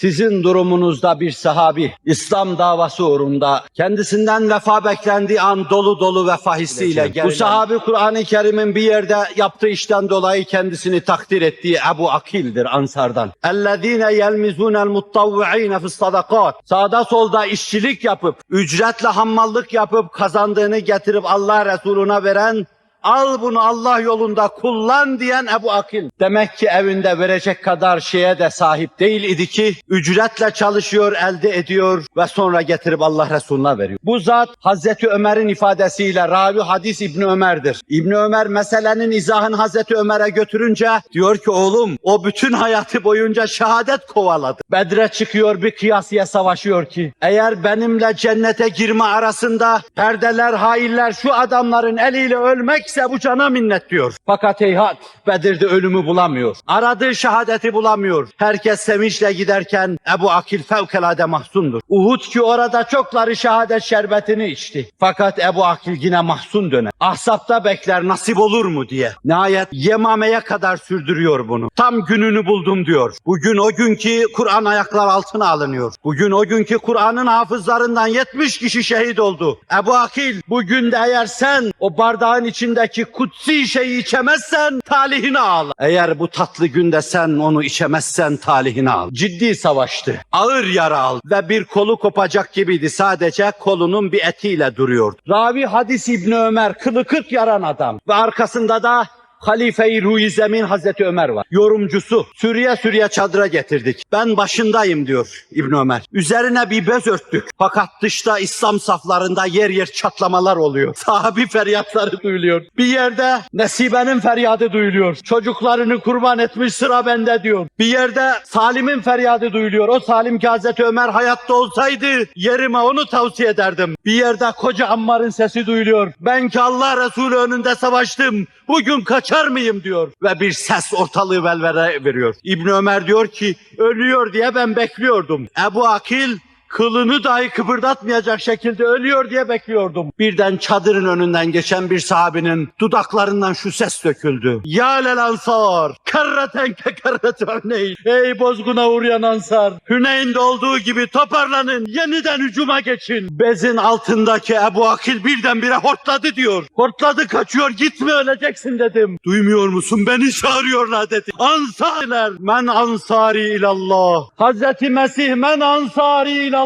Sizin durumunuzda bir sahabi, İslam davası uğrunda kendisinden vefa beklendiği an dolu dolu vefa hissiyle geldi. Bu sahabi Kur'an-ı Kerim'in bir yerde yaptığı işten dolayı kendisini takdir ettiği Ebu Akil'dir Ansar'dan. اَلَّذ۪ينَ يَلْمِزُونَ الْمُطَّوِّعِينَ فِي الصَّدَقَاتِ Sağda solda işçilik yapıp, ücretle hammallık yapıp kazandığını getirip Allah Resuluna veren Al bunu Allah yolunda kullan diyen Ebu Akil. Demek ki evinde verecek kadar şeye de sahip değil idi ki ücretle çalışıyor, elde ediyor ve sonra getirip Allah Resulüne veriyor. Bu zat Hazreti Ömer'in ifadesiyle ravi hadis İbni Ömer'dir. İbni Ömer meselenin izahını Hazreti Ömer'e götürünce diyor ki oğlum o bütün hayatı boyunca şehadet kovaladı. Bedre çıkıyor bir kıyasıya savaşıyor ki eğer benimle cennete girme arasında perdeler, hailler şu adamların eliyle ölmekse bu cana minnet diyor. Fakat heyhat Bedir'de ölümü bulamıyor. Aradığı şehadeti bulamıyor. Herkes sevinçle giderken Ebu Akil fevkalade mahzundur. Uhud ki orada çokları şehadet şerbetini içti. Fakat Ebu Akil yine mahzun döner. Ahzapta bekler nasip olur mu diye. Nihayet Yemame'ye kadar sürdürüyor bunu. Tam gününü buldum diyor. Bugün o gün ki Kur'an ayaklar altına alınıyor. Bugün o gün ki Kur'an'ın hafızlarından 70 kişi şehit oldu. Ebu Akil bugün de eğer sen o bardağın içindeki kutsi şeyi içemezsen talihini al. Eğer bu tatlı günde sen onu içemezsen talihini al. Ciddi savaştı. Ağır yara aldı ve bir kolu kopacak gibiydi. Sadece kolunun bir etiyle duruyordu. Ravi hadis İbni Ömer kılı kırk yaran adam ve arkasında da Halife-i Ruhi Zemin Hazreti Ömer var. Yorumcusu. Sürüye sürüye çadıra getirdik. Ben başındayım diyor İbn Ömer. Üzerine bir bez örttük. Fakat dışta İslam saflarında yer yer çatlamalar oluyor. Sahabi feryatları duyuluyor. Bir yerde Nesibe'nin feryadı duyuluyor. Çocuklarını kurban etmiş sıra bende diyor. Bir yerde Salim'in feryadı duyuluyor. O Salim ki Hazreti Ömer hayatta olsaydı yerime onu tavsiye ederdim. Bir yerde koca Ammar'ın sesi duyuluyor. Ben ki Allah Resulü önünde savaştım. Bugün kaçar mıyım diyor. Ve bir ses ortalığı velvere veriyor. İbn Ömer diyor ki ölüyor diye ben bekliyordum. Ebu Akil kılını dahi kıpırdatmayacak şekilde ölüyor diye bekliyordum. Birden çadırın önünden geçen bir sahabinin dudaklarından şu ses döküldü. Ya lel ansar, kerreten ke kerreti Hüneyn. Ey bozguna uğrayan ansar, Hüneyn'de olduğu gibi toparlanın, yeniden hücuma geçin. Bezin altındaki Ebu Akil birdenbire hortladı diyor. Hortladı kaçıyor, gitme öleceksin dedim. Duymuyor musun beni çağırıyorlar dedi. Ansarlar, men ansari ilallah. Hazreti Mesih men ansari ilallah.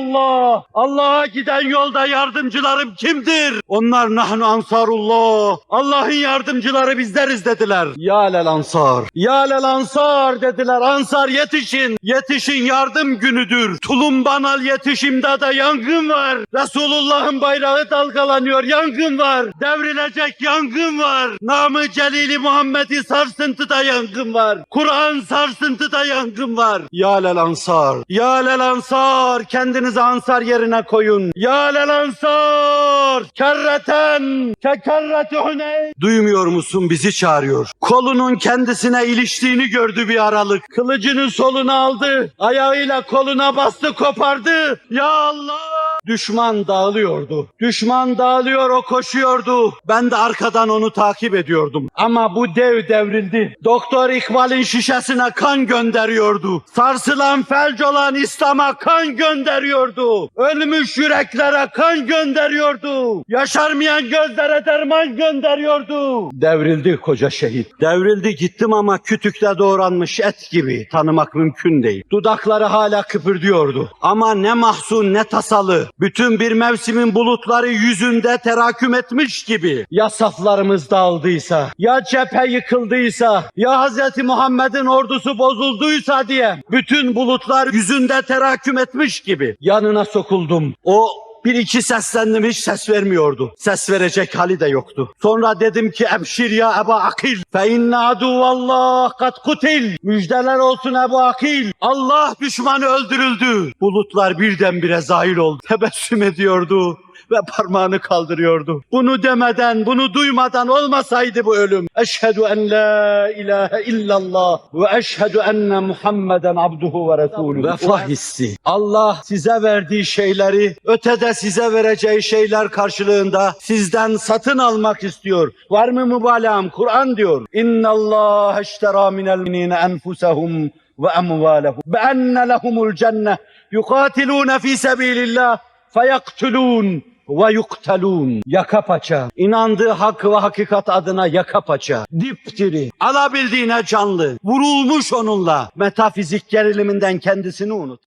Allah'a giden yolda yardımcılarım kimdir? Onlar nahnu ansarullah. Allah'ın yardımcıları bizleriz dediler. Ya lel ansar. Ya lel ansar dediler. Ansar yetişin. Yetişin yardım günüdür. Tulumban al yetiş imdada yangın var. Resulullah'ın bayrağı dalgalanıyor. Yangın var. Devrilecek yangın var. Namı Celili Muhammed'i sarsıntıda yangın var. Kur'an sarsıntıda yangın var. Ya lel ansar. Ya lel ansar. Kendinizi ansar yerine koyun. Ya lel ansar. Kerreten. Kekerreti Huneyn. Duymuyor musun bizi çağırıyor. Kolunun kendisine iliştiğini gördü bir aralık. Kılıcını soluna aldı. Ayağıyla koluna bastı kopardı. Ya Allah. Düşman dağılıyordu. Düşman dağılıyor o koşuyordu. Ben de arkadan onu takip ediyordum. Ama bu dev devrildi. Doktor İkbal'in şişesine kan gönderiyordu. Sarsılan felç olan İslam'a kan gönderiyordu. Ölmüş yüreklere kan gönderiyordu. Yaşarmayan gözlere derman gönderiyordu. Devrildi koca şehit. Devrildi gittim ama kütükte doğranmış et gibi tanımak mümkün değil. Dudakları hala kıpırdıyordu. Ama ne mahzun ne tasalı. Bütün bir mevsimin bulutları yüzünde teraküm etmiş gibi. Ya saflarımız dağıldıysa, ya cephe yıkıldıysa, ya Hz. Muhammed'in ordusu bozulduysa diye bütün bulutlar yüzünde teraküm etmiş gibi. Yanına sokuldum. O bir iki seslendim hiç ses vermiyordu. Ses verecek hali de yoktu. Sonra dedim ki ebşir ya Ebu Akil. Fe inne aduvallah kat kutil. Müjdeler olsun Ebu Akil. Allah düşmanı öldürüldü. Bulutlar birdenbire zahil oldu. Tebessüm ediyordu ve parmağını kaldırıyordu. Bunu demeden, bunu duymadan olmasaydı bu ölüm. Eşhedü en la ilahe illallah ve eşhedü enne Muhammeden abduhu ve resulü. Vefa hissi. Allah size verdiği şeyleri ötede size vereceği şeyler karşılığında sizden satın almak istiyor. Var mı mübalağam? Kur'an diyor. İnna Allah eştera minel minine enfusahum ve emvalehum bi enne lehumul cenne yukatilune fi sebilillah feyaktulun ve yuktelun. Yaka paça. İnandığı hak ve hakikat adına yaka paça. Dipdiri. Alabildiğine canlı. Vurulmuş onunla. Metafizik geriliminden kendisini unut.